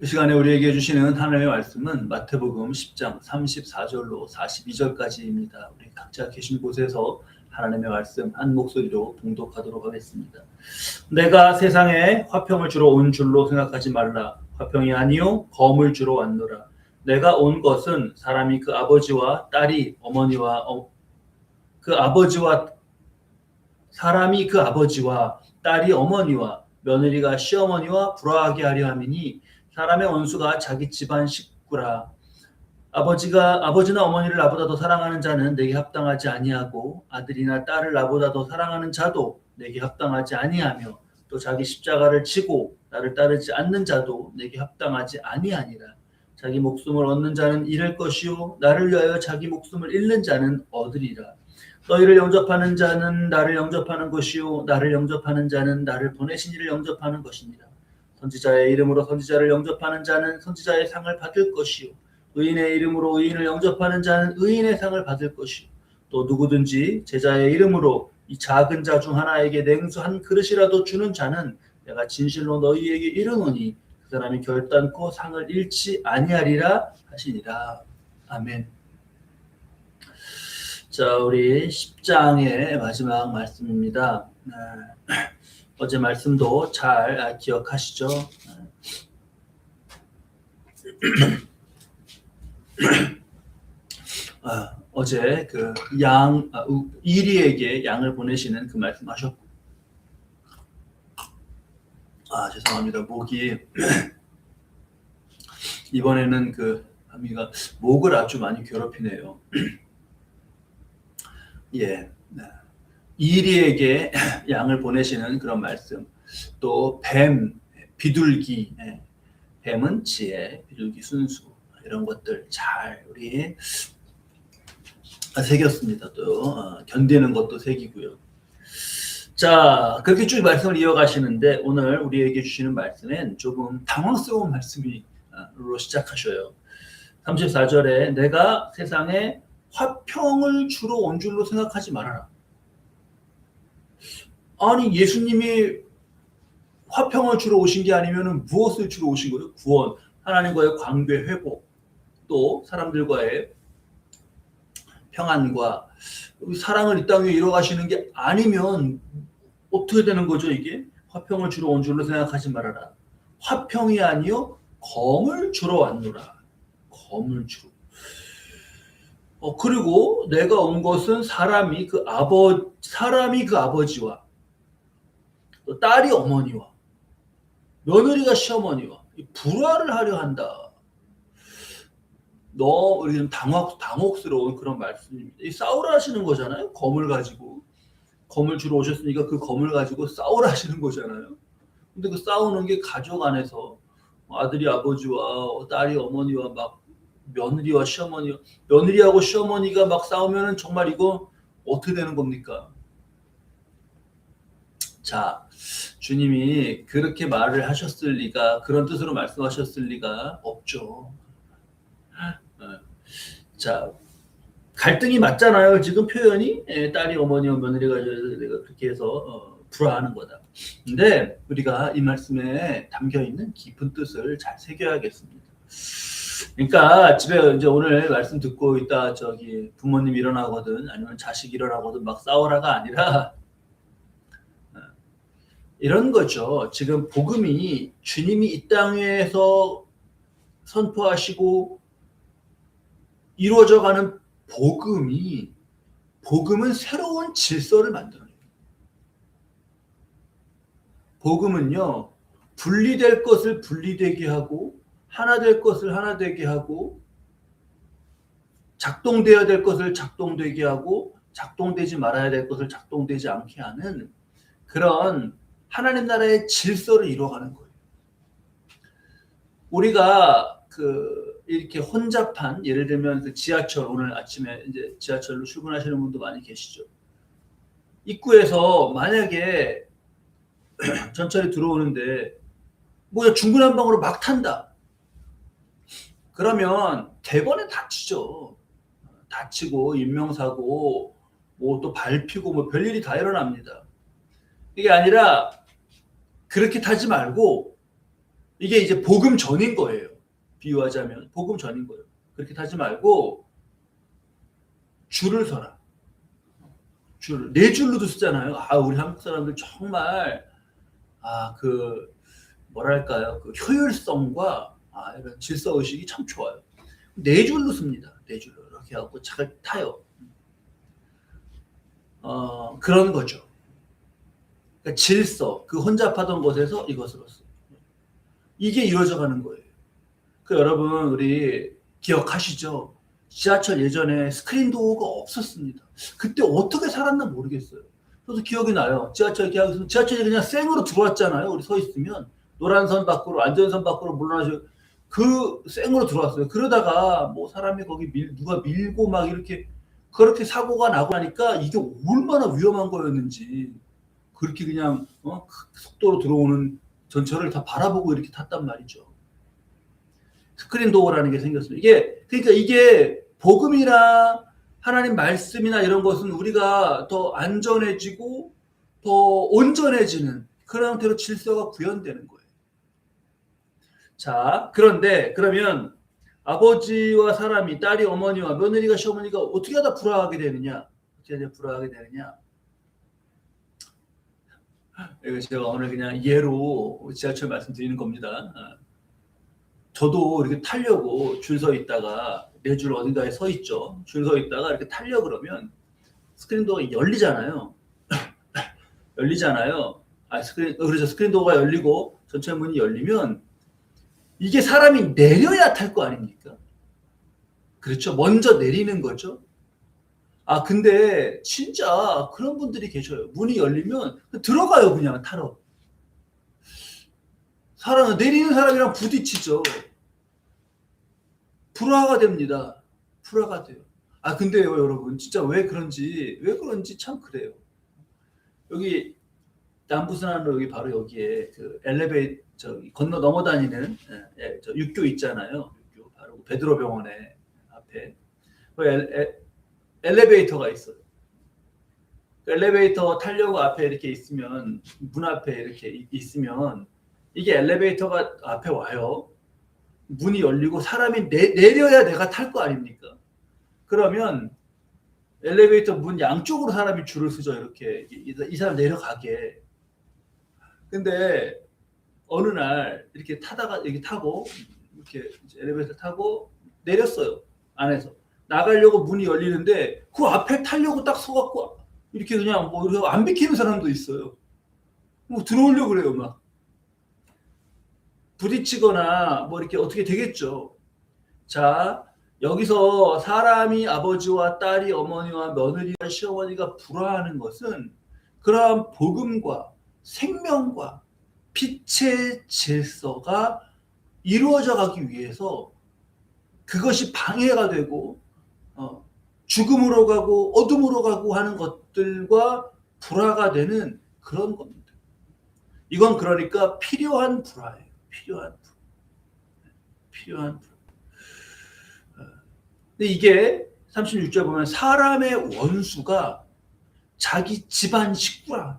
이 시간에 우리에게 주시는 하나님의 말씀은 마태복음 10장 34절로 42절까지입니다. 우리 각자 계신 곳에서 하나님의 말씀 한 목소리로 봉독하도록 하겠습니다. 내가 세상에 화평을 주러 온 줄로 생각하지 말라. 화평이 아니요 검을 주러 왔노라. 내가 온 것은 사람이 그 아버지와 딸이 어머니와 어, 그 아버지와 사람이 그 아버지와 딸이 어머니와 며느리가 시어머니와 불화하게 하려 함이니 사람의 원수가 자기 집안 식구라. 아버지가 아버지나 어머니를 나보다 더 사랑하는 자는 내게 합당하지 아니하고 아들이나 딸을 나보다 더 사랑하는 자도 내게 합당하지 아니하며 또 자기 십자가를 지고 나를 따르지 않는 자도 내게 합당하지 아니하니라. 자기 목숨을 얻는 자는 잃을 것이요 나를 위하여 자기 목숨을 잃는 자는 얻으리라. 너희를 영접하는 자는 나를 영접하는 것이요 나를 영접하는 자는 나를 보내신 이를 영접하는 것입니다. 선지자의 이름으로 선지자를 영접하는 자는 선지자의 상을 받을 것이요 의인의 이름으로 의인을 영접하는 자는 의인의 상을 받을 것이요 또 누구든지 제자의 이름으로 이 작은 자 중 하나에게 냉수 한 그릇이라도 주는 자는 내가 진실로 너희에게 이르노니 그 사람이 결단코 상을 잃지 아니하리라 하시니라. 아멘. 자, 우리 10장의 마지막 말씀입니다. 네. 어제 말씀도 잘 아, 기억하시죠? 아, 어제 그 양, 아, 우- 이리에게 양을 보내시는 그 말씀하셨고, 아 죄송합니다. 목이 이번에는 그 아미가 목을 아주 많이 괴롭히네요. 예. 네. 이리에게 양을 보내시는 그런 말씀. 또 뱀, 비둘기, 예. 뱀은 지혜, 비둘기 순수 이런 것들 잘 우리 새겼습니다. 또 어, 견디는 것도 새기고요. 자 그렇게 쭉 말씀을 이어가시는데 오늘 우리에게 주시는 말씀은 조금 당황스러운 말씀으로 시작하셔요. 34절에 내가 세상에 화평을 주러 온 줄로 생각하지 말아라. 아니 예수님이 화평을 주러 오신 게 아니면 무엇을 주러 오신 거예요? 구원, 하나님과의 관계 회복, 또 사람들과의 평안과 사랑을 이 땅에 이뤄가시는 게 아니면 어떻게 되는 거죠 이게? 화평을 주러 온 줄로 생각하지 말아라. 화평이 아니요 검을 주러 왔노라. 검을 주러. 어, 그리고 내가 온 것은 사람이 그 아버 사람이 그 아버지와 또 딸이 어머니와 며느리가 시어머니와 이 불화를 하려 한다. 너 이렇게 좀 당혹 당혹스러운 그런 말씀입니다. 이 싸우라 하시는 거잖아요. 검을 가지고 검을 주러 오셨으니까 그 검을 가지고 싸우라 하시는 거잖아요. 근데 그 싸우는 게 가족 안에서 아들이 아버지와 딸이 어머니와 막 며느리와 시어머니와 며느리하고 시어머니가 막 싸우면은 정말 이거 어떻게 되는 겁니까? 자, 주님이 그렇게 말을 하셨을 리가 그런 뜻으로 말씀하셨을 리가 없죠. 어. 자, 갈등이 맞잖아요. 지금 표현이 예, 딸이 어머니와 며느리가 그렇게 해서 어, 불화하는 거다. 근데 우리가 이 말씀에 담겨 있는 깊은 뜻을 잘 새겨야겠습니다. 그러니까 집에 이제 오늘 말씀 듣고 있다 저기 부모님 일어나거든 아니면 자식 일어나거든 막 싸우라가 아니라 어, 이런 거죠. 지금 복음이 주님이 이 땅에서 선포하시고 이루어져 가는 복음이 복음은 새로운 질서를 만들어내요. 복음은요 분리될 것을 분리되게 하고 하나 될 것을 하나 되게 하고 작동되어야 될 것을 작동되게 하고 작동되지 말아야 될 것을 작동되지 않게 하는 그런 하나님 나라의 질서를 이루어가는 거예요. 우리가 그 이렇게 혼잡한 예를 들면 그 지하철 오늘 아침에 이제 지하철로 출근하시는 분도 많이 계시죠. 입구에서 만약에 전철이 들어오는데 뭐야 중구난방으로 막 탄다. 그러면 대번에 다치죠. 다치고 인명사고 뭐 또 밟히고 뭐 별일이 다 일어납니다. 이게 아니라 그렇게 타지 말고 이게 이제 복음 전인 거예요. 비유하자면 복음 전인 거예요. 그렇게 타지 말고 줄을 서라. 줄, 네 줄로도 쓰잖아요. 아, 우리 한국 사람들 정말 아, 그 뭐랄까요? 그 효율성과 아, 이런 질서 의식이 참 좋아요. 네 줄로 씁니다. 네 줄로 이렇게 하고 잘 타요. 어, 그런 거죠. 그러니까 질서, 그 혼잡하던 곳에서 이것으로 써. 이게 이루어져 가는 거예요. 그 여러분 우리 기억하시죠? 지하철 예전에 스크린 도어가 없었습니다. 그때 어떻게 살았나 모르겠어요. 저도 기억이 나요. 지하철 계약에서 지하철이 그냥 생으로 들어왔잖아요. 우리 서 있으면 노란 선 밖으로 안전선 밖으로 물러나죠. 그 생으로 들어왔어요. 그러다가 뭐 사람이 거기 밀, 누가 밀고 막 이렇게 그렇게 사고가 나고 나니까 이게 얼마나 위험한 거였는지 그렇게 그냥 어? 속도로 들어오는 전철을 다 바라보고 이렇게 탔단 말이죠. 스크린 도어라는 게 생겼어요. 이게 그러니까 이게 복음이나 하나님 말씀이나 이런 것은 우리가 더 안전해지고 더 온전해지는 그런 형태로 질서가 구현되는 거예요. 자, 그런데 그러면 아버지와 사람이 딸이 어머니와 며느리가 시어머니가 어떻게 하다 불화하게 되느냐? 어떻게 하다 불화하게 되느냐? 제가 오늘 그냥 예로 지하철 말씀드리는 겁니다. 어. 저도 이렇게 타려고 줄 서 있다가 내줄 어딘가에 서 있죠. 줄 서 있다가 이렇게 타려 그러면 스크린 도어가 열리잖아요. 열리잖아요. 아 스크린 어, 그렇죠. 스크린 도어가 열리고 전체 문이 열리면 이게 사람이 내려야 탈 거 아닙니까? 그렇죠. 먼저 내리는 거죠. 아 근데 진짜 그런 분들이 계셔요. 문이 열리면 들어가요 그냥 타러. 사람 내리는 사람이랑 부딪히죠. 불화가 됩니다. 불화가 돼요. 아 근데요 여러분 진짜 왜 그런지 왜 그런지 참 그래요. 여기 남부순환로 여기 바로 여기에 그 엘리베이터 건너 넘어 다니는 예, 예, 저 육교 있잖아요. 육교 바로 베드로 병원에 앞에 그 엘, 엘, 엘리베이터가 있어요. 그 엘리베이터 타려고 앞에 이렇게 있으면 문 앞에 이렇게 있으면 이게 엘리베이터가 앞에 와요. 문이 열리고 사람이 내, 내려야 내가 탈 거 아닙니까? 그러면 엘리베이터 문 양쪽으로 사람이 줄을 서죠 이렇게 이, 이 사람 내려가게. 근데 어느 날 이렇게 타다가 이렇게 타고 이렇게 엘리베이터 타고 내렸어요 안에서 나가려고 문이 열리는데 그 앞에 타려고 딱 서갖고 이렇게 그냥 뭐 이렇게 안 비키는 사람도 있어요. 뭐 들어오려고 그래요 막. 부딪히거나 뭐 이렇게 어떻게 되겠죠. 자, 여기서 사람이 아버지와 딸이 어머니와 며느리와 시어머니가 불화하는 것은 그러한 복음과 생명과 빛의 질서가 이루어져 가기 위해서 그것이 방해가 되고 어, 죽음으로 가고 어둠으로 가고 하는 것들과 불화가 되는 그런 겁니다. 이건 그러니까 필요한 불화예요. 필요한 불. 필요한 불. 어, 근데 이게 36절 보면 사람의 원수가 자기 집안 식구라.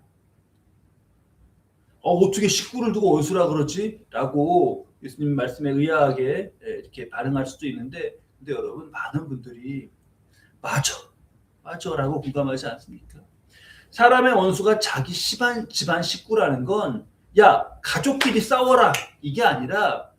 어, 어떻게 식구를 두고 원수라 그러지? 라고 예수님 말씀에 의아하게 예, 이렇게 반응할 수도 있는데, 근데 여러분, 많은 분들이 맞아, 맞아 라고 공감하지 않습니까? 사람의 원수가 자기 집안, 집안 식구라는 건, 야, 가족끼리 싸워라. 이게 아니라,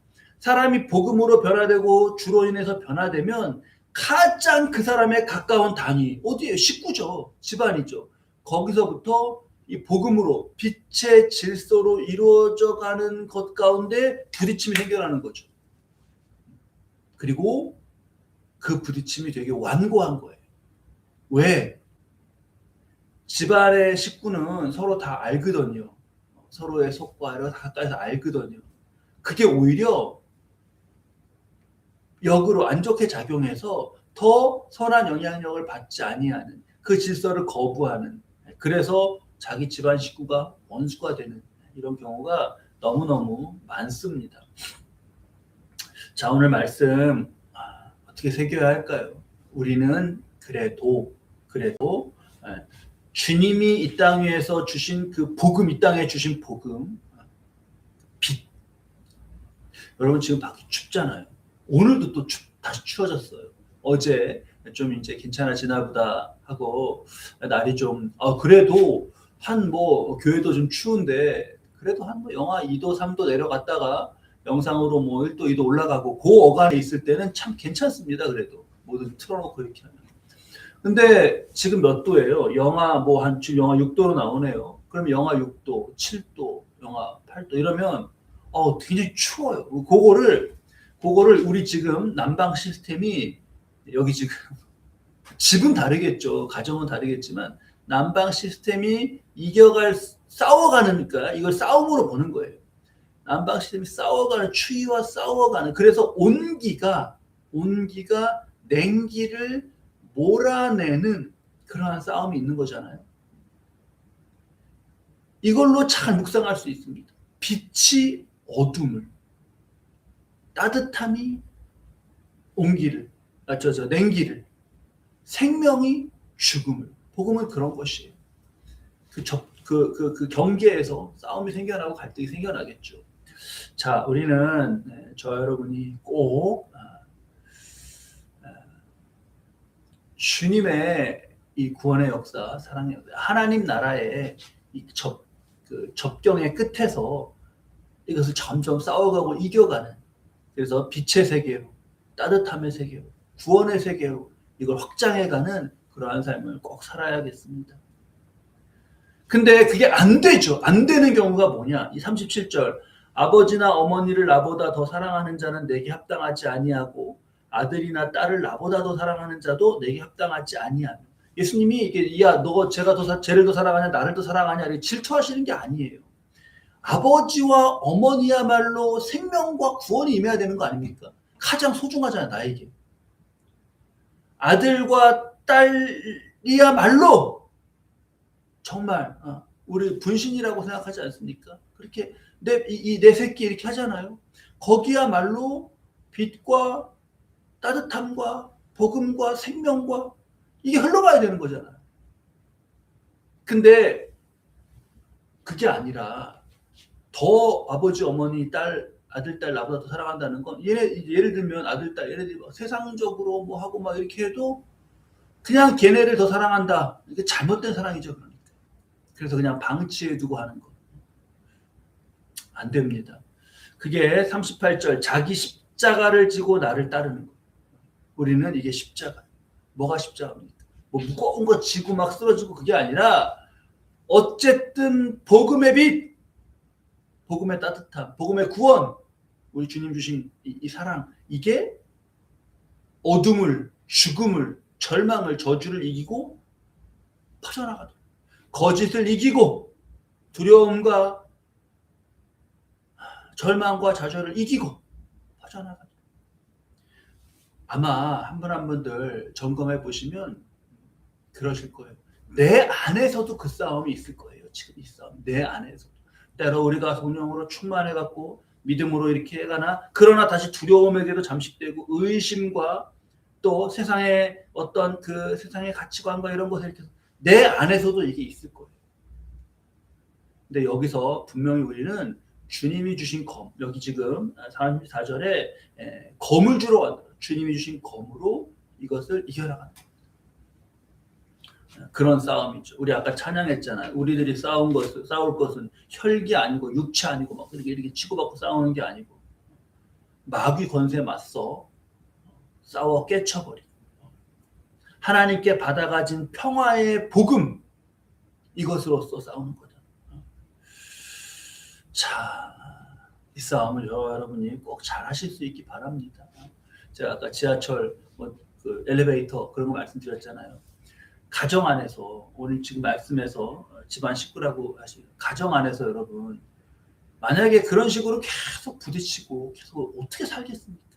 사람이 복음으로 변화되고 주로 인해서 변화되면 가장 그 사람의 가까운 단위, 어디에요? 식구죠. 집안이죠. 거기서부터 이 복음으로 빛의 질서로 이루어져 가는 것 가운데 부딪힘이 생겨나는 거죠. 그리고 그 부딪힘이 되게 완고한 거예요. 왜? 집안의 식구는 서로 다 알거든요. 서로의 속과 이런 가까이서 알거든요. 그게 오히려 역으로 안 좋게 작용해서 더 선한 영향력을 받지 아니하는 그 질서를 거부하는 그래서 자기 집안 식구가 원수가 되는 이런 경우가 너무너무 많습니다. 자 오늘 말씀 아, 어떻게 새겨야 할까요? 우리는 그래도 그래도 예, 주님이 이 땅 위에서 주신 그 복음 이 땅에 주신 복음 빛 여러분 지금 밖이 춥잖아요. 오늘도 또 춥, 다시 추워졌어요. 어제 좀 이제 괜찮아지나 보다 하고 날이 좀 아, 그래도 한 뭐 교회도 좀 추운데 그래도 한 뭐 영하 2도 3도 내려갔다가 영상으로 뭐 1도 2도 올라가고 그 어간에 있을 때는 참 괜찮습니다. 그래도 뭐든 틀어놓고 이렇게 하면. 근데 지금 몇 도예요? 영하 뭐 한 지금 영하 6도로 나오네요. 그럼 영하 6도, 7도, 영하 8도 이러면 어 굉장히 추워요. 그거를 그거를 우리 지금 난방 시스템이 여기 지금 집은 다르겠죠. 가정은 다르겠지만 난방 시스템이 이겨갈 싸워가니까 이걸 싸움으로 보는 거예요. 난방 시스템이 싸워가는 추위와 싸워가는 그래서 온기가 온기가 냉기를 몰아내는 그러한 싸움이 있는 거잖아요. 이걸로 잘 묵상할 수 있습니다. 빛이 어둠을, 따뜻함이 온기를, 아, 저, 저, 냉기를, 생명이 죽음을. 복음은 그런 것이에요. 그, 접, 그, 그, 그 경계에서 싸움이 생겨나고 갈등이 생겨나겠죠. 자, 우리는, 네, 저 여러분이 꼭, 아, 아, 주님의 이 구원의 역사, 사랑의 역사, 하나님 나라의 이 접, 그 접경의 끝에서 이것을 점점 싸워가고 이겨가는 그래서 빛의 세계로 따뜻함의 세계로 구원의 세계로 이걸 확장해가는 그러한 삶을 꼭 살아야겠습니다. 근데 그게 안 되죠. 안 되는 경우가 뭐냐? 이 37절 아버지나 어머니를 나보다 더 사랑하는 자는 내게 합당하지 아니하고 아들이나 딸을 나보다 더 사랑하는 자도 내게 합당하지 아니하며 예수님이 이게 야너 제가 더 사, 쟤를 더 사랑하냐 나를 더 사랑하냐 이렇게 질투하시는 게 아니에요. 아버지와 어머니야말로 생명과 구원이 임해야 되는 거 아닙니까? 가장 소중하잖아 나에게. 아들과 딸이야말로 정말 어, 우리 분신이라고 생각하지 않습니까? 그렇게 내이내 새끼 이렇게 하잖아요. 거기야말로 빛과 따뜻함과 복음과 생명과 이게 흘러가야 되는 거잖아. 근데 그게 아니라 더 아버지, 어머니, 딸, 아들, 딸 나보다 더 사랑한다는 건 얘네 예를 들면 아들, 딸 얘네들이 뭐 세상적으로 뭐 하고 막 이렇게 해도 그냥 걔네를 더 사랑한다. 이게 잘못된 사랑이죠, 그러니까. 그래서 그냥 방치해 두고 하는 거. 안 됩니다. 그게 38절 자기 십자가를 지고 나를 따르는 거. 우리는 이게 십자가. 뭐가 십자가입니까? 뭐 무거운 거 지고 막 쓰러지고 그게 아니라 어쨌든 복음의 빛, 복음의 따뜻함, 복음의 구원, 우리 주님 주신 이, 이 사랑 이게 어둠을, 죽음을, 절망을, 저주를 이기고 퍼져나가다. 거짓을 이기고 두려움과 절망과 좌절을 이기고 퍼져나가다. 아마 한 분 한 분들 점검해 보시면 그러실 거예요. 내 안에서도 그 싸움이 있을 거예요. 지금 이 싸움. 내 안에서도. 때로 우리가 성령으로 충만해 갖고 믿음으로 이렇게 가나 그러나 다시 두려움에게도 잠식되고 의심과 또 세상의 어떤 그 세상의 가치관과 이런 것에 이렇게 내 안에서도 이게 있을 거예요. 근데 여기서 분명히 우리는 주님이 주신 검, 여기 지금 34절에 검을 주러 간다. 주님이 주신 검으로 이것을 이겨나간다. 그런 싸움이죠. 우리 아까 찬양했잖아요. 우리들이 싸운 것은 싸울 것은 혈기 아니고 육체 아니고 막 이렇게 이렇게 치고받고 싸우는 게 아니고 마귀 권세 맞서 싸워 깨쳐버리고 하나님께 받아가진 평화의 복음 이것으로서 싸우는 거죠. 자, 이 싸움을 여러분이 꼭 잘하실 수 있기 바랍니다. 제가 아까 지하철 뭐 그 엘리베이터 그런 거 말씀드렸잖아요. 가정 안에서 오늘 지금 말씀에서 집안 식구라고 하시 가정 안에서 여러분 만약에 그런 식으로 계속 부딪히고 계속 어떻게 살겠습니까?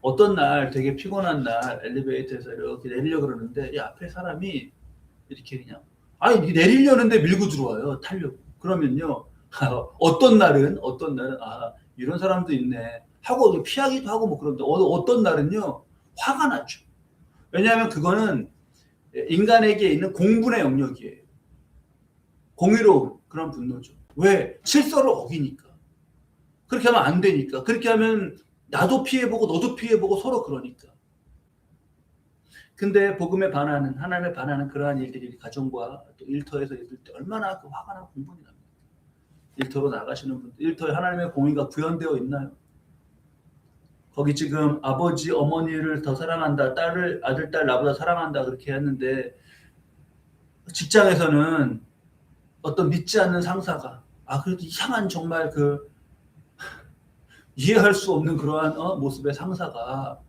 어떤 날 되게 피곤한 날 엘리베이터에서 이렇게 내리려 그러는데 이 앞에 사람이 이렇게 그냥 아니 내리려는데 밀고 들어와요 타려고 그러면요 어떤 날은 어떤 날은 아 이런 사람도 있네 하고 피하기도 하고 뭐 그런데 어떤 날은요 화가 나죠 왜냐하면 그거는 인간에게 있는 공분의 영역이에요. 공의로운 그런 분노죠. 왜? 질서를 어기니까. 그렇게 하면 안 되니까. 그렇게 하면 나도 피해보고 너도 피해보고 서로 그러니까. 근데 복음에 반하는 하나님에 반하는 그러한 일들이 가정과 또 일터에서 있을 때 얼마나 그 화가 나고 공분이 납니까? 일터로 나가시는 분들, 일터에 하나님의 공의가 구현되어 있나요? 거기 지금 아버지 어머니를 더 사랑한다, 딸을 아들 딸 나보다 사랑한다 그렇게 했는데 직장에서는 어떤 믿지 않는 상사가 아 그래도 이상한 정말 그 이해할 수 없는 그러한 어, 모습의 상사가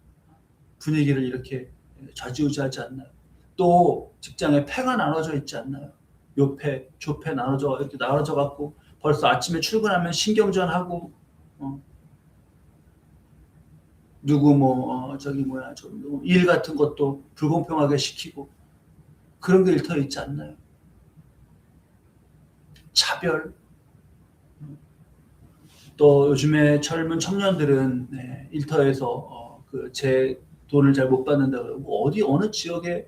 분위기를 이렇게 좌지우지하지 않나요? 또 직장에 패가 나눠져 있지 않나요? 요패, 조패 나눠져 이렇게 나눠져 갖고 벌써 아침에 출근하면 신경전하고 어, 누구 뭐 어, 저기 뭐야 저일 같은 것도 불공평하게 시키고 그런 게 일터에 있지 않나요? 차별 또 요즘에 젊은 청년들은 네, 일터에서 어, 그제 돈을 잘 못 받는다 그러고 어디 어느 지역에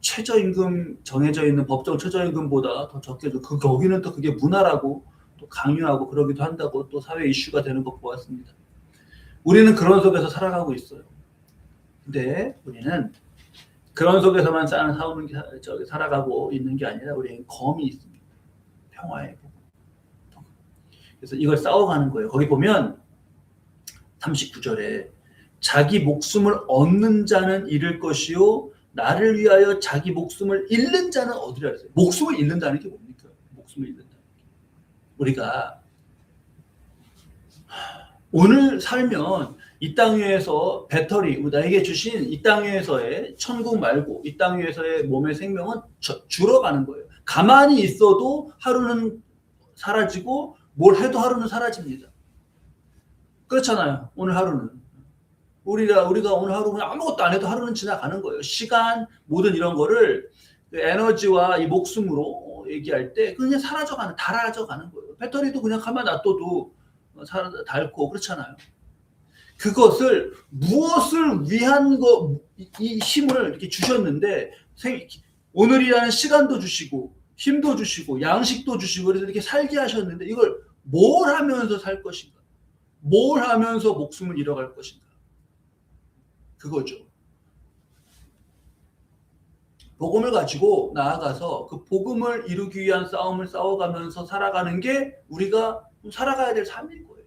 최저임금 정해져 있는 법정 최저임금보다 더 적게 줘. 그 거기는 또 그게 문화라고 또 강요하고 그러기도 한다고 또 사회 이슈가 되는 것 보았습니다. 우리는 그런 속에서 살아가고 있어요. 근데 우리는 그런 속에서만 게 저기 살아가고 있는 게 아니라 우리는 검이 있습니다. 평화의 복. 그래서 이걸 싸워가는 거예요. 거기 보면 39절에 자기 목숨을 얻는 자는 잃을 것이요 나를 위하여 자기 목숨을 잃는 자는 얻으리라 했어요. 목숨을 잃는다는 게 뭡니까? 목숨을 게. 우리가 오늘 살면 이 땅 위에서 배터리 나에게 주신 이 땅 위에서의 천국 말고 이 땅 위에서의 몸의 생명은 저, 줄어가는 거예요. 가만히 있어도 하루는 사라지고 뭘 해도 하루는 사라집니다. 그렇잖아요. 오늘 하루는 우리가 우리가 오늘 하루 그냥 아무것도 안 해도 하루는 지나가는 거예요. 시간 모든 이런 거를 그 에너지와 이 목숨으로 얘기할 때 그냥 사라져가는 달아져가는 거예요. 배터리도 그냥 가만 놔둬도 살아 닳고 그렇잖아요. 그것을 무엇을 위한 거 이 힘을 이렇게 주셨는데 오늘이라는 시간도 주시고 힘도 주시고 양식도 주시고 그래서 이렇게 살게 하셨는데 이걸 뭘 하면서 살 것인가? 뭘 하면서 목숨을 잃어갈 것인가? 그거죠. 복음을 가지고 나아가서 그 복음을 이루기 위한 싸움을 싸워가면서 살아가는 게 우리가 살아가야 될 삶일 거예요.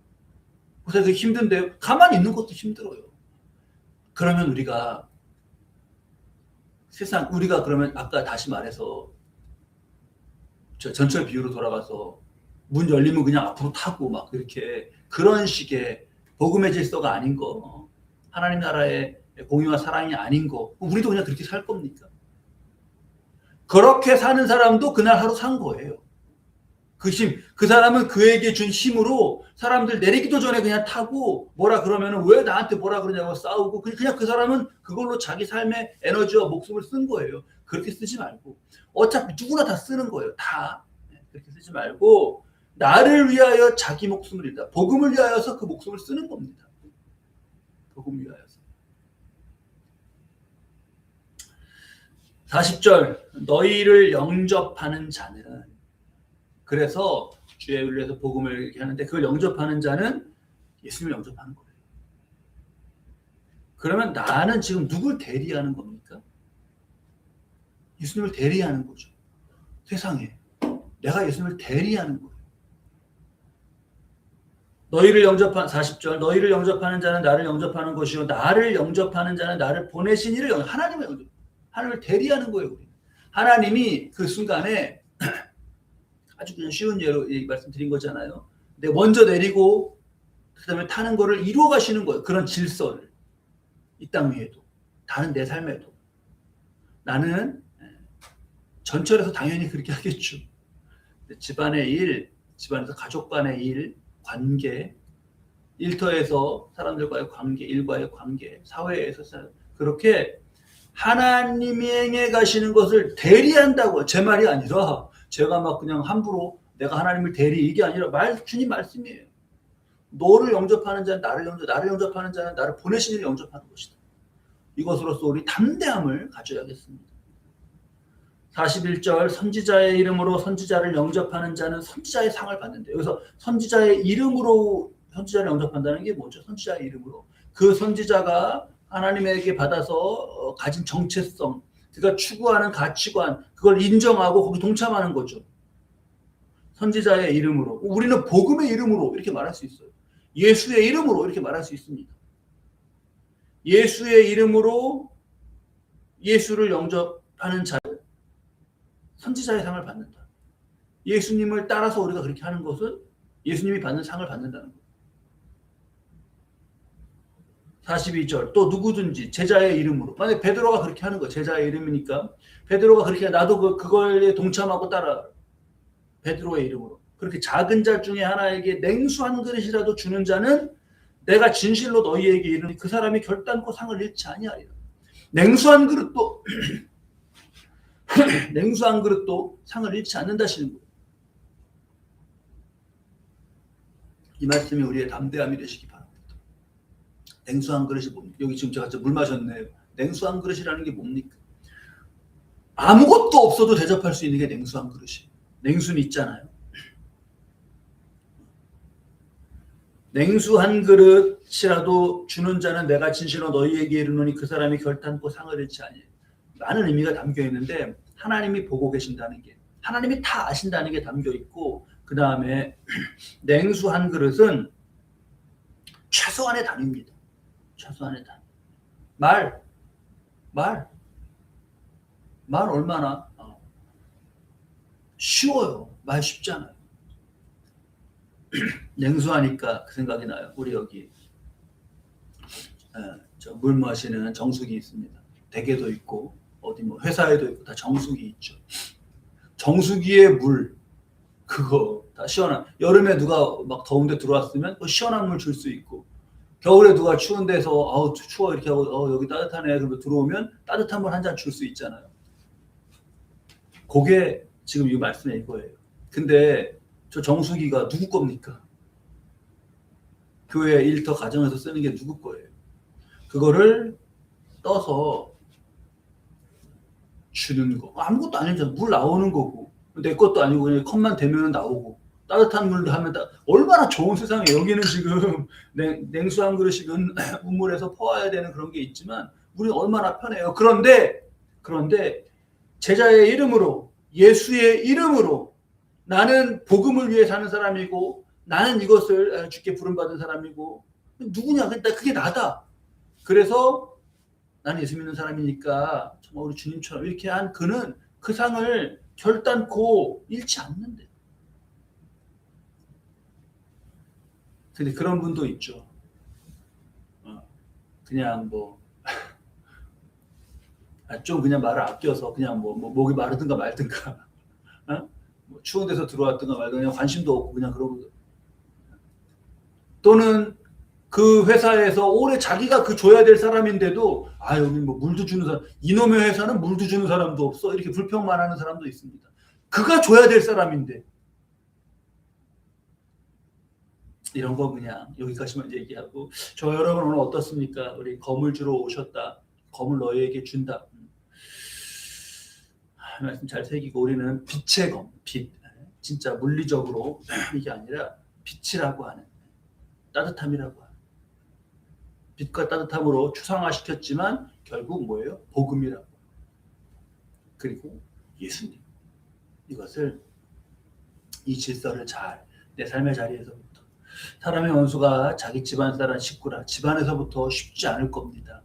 그래서 그 힘든데 가만히 있는 것도 힘들어요. 그러면 우리가 세상 우리가 그러면 아까 다시 말해서 저 전철 비유로 돌아가서 문 열리면 그냥 앞으로 타고 막 이렇게 그런 식의 복음의 질서가 아닌 거 하나님 나라의 공유와 사랑이 아닌 거 우리도 그냥 그렇게 살 겁니까? 그렇게 사는 사람도 그날 하루 산 거예요. 그 힘, 그 사람은 그에게 준 힘으로 사람들 내리기도 전에 그냥 타고 뭐라 그러면은 왜 나한테 뭐라 그러냐고 싸우고 그냥 그 사람은 그걸로 자기 삶의 에너지와 목숨을 쓴 거예요. 그렇게 쓰지 말고 어차피 누구나 다 쓰는 거예요. 다 네, 그렇게 쓰지 말고 나를 위하여 자기 목숨을 잃다. 복음을 위하여서 그 목숨을 쓰는 겁니다. 복음을 위하여서. 40절 너희를 영접하는 자는 그래서 주의 위해서 복음을 이렇게 하는데 그걸 영접하는 자는 예수님을 영접하는 거예요. 그러면 나는 지금 누굴 대리하는 겁니까? 예수님을 대리하는 거죠. 세상에 내가 예수님을 대리하는 거예요. 너희를 영접한 40절 너희를 영접하는 자는 나를 영접하는 것이요 나를 영접하는 자는 나를 보내신 이를 영 하나님을 영접 하나님을 대리하는 거예요. 하나님이 그 순간에 아주 그냥 쉬운 예로 말씀드린 거잖아요. 근데 먼저 내리고 그다음에 타는 거를 이루어 가시는 거예요. 그런 질서를 이 땅 위에도 다른 내 삶에도 나는 전철에서 당연히 그렇게 하겠죠. 집안의 일, 집안에서 가족 간의 일, 관계, 일터에서 사람들과의 관계, 일과의 관계, 사회에서 그렇게 하나님이 행해 가시는 것을 대리한다고 제 말이 아니라 제가 막 그냥 함부로 내가 하나님을 대리 이게 아니라 말 주님 말씀이에요. 너를 영접하는 자는 나를 영접, 나를 영접하는 자는 나를 보내신 이를 영접하는 것이다. 이것으로서 우리 담대함을 가져야겠습니다. 41절 선지자의 이름으로 선지자를 영접하는 자는 선지자의 상을 받는데 여기서 선지자의 이름으로 선지자를 영접한다는 게 뭐죠? 선지자의 이름으로 그 선지자가 하나님에게 받아서 어, 가진 정체성, 그가 추구하는 가치관, 그걸 인정하고 거기 동참하는 거죠. 선지자의 이름으로 우리는 복음의 이름으로 이렇게 말할 수 있어요. 예수의 이름으로 이렇게 말할 수 있습니다. 예수의 이름으로 예수를 영접하는 자 선지자의 상을 받는다. 예수님을 따라서 우리가 그렇게 하는 것은 예수님이 받는 상을 받는다는 거예요. 42절 또 누구든지 제자의 이름으로 만약 베드로가 그렇게 하는 거예요. 제자의 이름이니까 베드로가 그렇게 해, 나도 그, 그거에 동참하고 따라 베드로의 이름으로 그렇게 작은 자 중에 하나에게 냉수 한 그릇이라도 주는 자는 내가 진실로 너희에게 이르니 그 사람이 결단코 상을 잃지 아니하리라. 냉수 한 그릇도 냉수 한 그릇도 상을 잃지 않는다시는 거예요. 이 말씀이 우리의 담대함이 되시기. 냉수 한 그릇이 뭡니까? 여기 지금 제가 물 마셨네요. 냉수 한 그릇이라는 게 뭡니까? 아무것도 없어도 대접할 수 있는 게 냉수 한 그릇이에요. 냉수는 있잖아요. 냉수 한 그릇이라도 주는 자는 내가 진실로 너희에게 이르노니 그 사람이 결단코 상을 잃지 아니. 많은 의미가 담겨 있는데 하나님이 보고 계신다는 게 하나님이 다 아신다는 게 담겨 있고 그 다음에 냉수 한 그릇은 최소한의 단위입니다. 최소한의 단위. 말, 말, 말 얼마나 어. 쉬워요. 말 쉽잖아요. 냉수하니까 그 생각이 나요. 우리 여기 어, 저물 마시는 정수기 있습니다. 댁에도 있고 어디 뭐 회사에도 있고 다 정수기 있죠. 정수기에 물 그거 다 시원한 여름에 누가 막 더운데 들어왔으면 뭐 시원한 물 줄 수 있고 겨울에 누가 추운 데서 아우 추워 이렇게 하고 어, 여기 따뜻하네 그러면 들어오면 따뜻한 물 한 잔 줄 수 있잖아요. 그게 지금 이 말씀에 이거예요. 근데 저 정수기가 누구 겁니까? 교회 일터 가정에서 쓰는 게 누구 거예요? 그거를 떠서 주는 거 아무것도 아니잖아. 물 나오는 거고 내 것도 아니고 그냥 컵만 대면 나오고 따뜻한 물로 하면 다 얼마나 좋은 세상에 여기는 지금 냉, 냉수 한 그릇씩은 우물에서 퍼와야 되는 그런 게 있지만 물이 얼마나 편해요. 그런데 그런데 제자의 이름으로 예수의 이름으로 나는 복음을 위해 사는 사람이고 나는 이것을 주께 부름받은 사람이고 누구냐? 근데 그게 나다. 그래서 나는 예수 믿는 사람이니까 정말 우리 주님처럼 이렇게 한 그는 그 상을 결단코 잃지 않는데. 근데 그런 분도 있죠. 어, 그냥 뭐, 아, 좀 그냥 말을 아껴서 그냥 뭐, 뭐 목이 마르든가 말든가, 어? 뭐 추운 데서 들어왔든가 말든가 그냥 관심도 없고 그냥 그러고 또는 그 회사에서 오래 자기가 그 줘야 될 사람인데도 아 여기 뭐 물도 주는 사람 이놈의 회사는 물도 주는 사람도 없어 이렇게 불평만 하는 사람도 있습니다. 그가 줘야 될 사람인데 이런 거 그냥 여기까지만 얘기하고 저 여러분 오늘 어떻습니까? 우리 검을 주러 오셨다. 검을 너희에게 준다. 아, 말씀 잘 새기고 우리는 빛의 검, 빛. 진짜 물리적으로 이게 아니라 빛이라고 하는 따뜻함이라고 하는 빛과 따뜻함으로 추상화시켰지만 결국 뭐예요? 복음이라고. 그리고 예수님. 이것을 이 질서를 잘 내 삶의 자리에서부터 사람의 원수가 자기 집안 사람 식구라 집안에서부터 쉽지 않을 겁니다.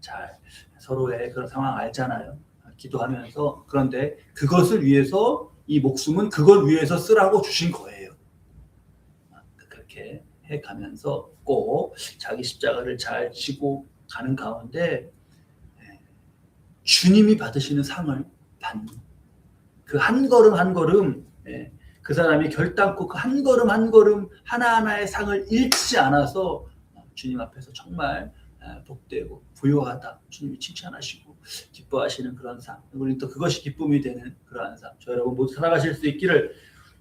잘 서로의 그런 상황 알잖아요. 기도하면서 그런데 그것을 위해서 이 목숨은 그걸 위해서 쓰라고 주신 거예요. 그렇게 해 가면서 꼭 자기 십자가를 잘 지고 가는 가운데 주님이 받으시는 상을 받는 그 한 걸음 한 걸음 그 사람이 결단코 그한 걸음 한 걸음 하나하나의 상을 잃지 않아서 주님 앞에서 정말 복되고 부요하다. 주님이 칭찬하시고 기뻐하시는 그런 삶. 우리 또 그것이 기쁨이 되는 그러한 삶. 저 여러분 모두 살아가실 수 있기를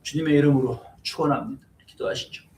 주님의 이름으로 축원합니다. 기도하시죠.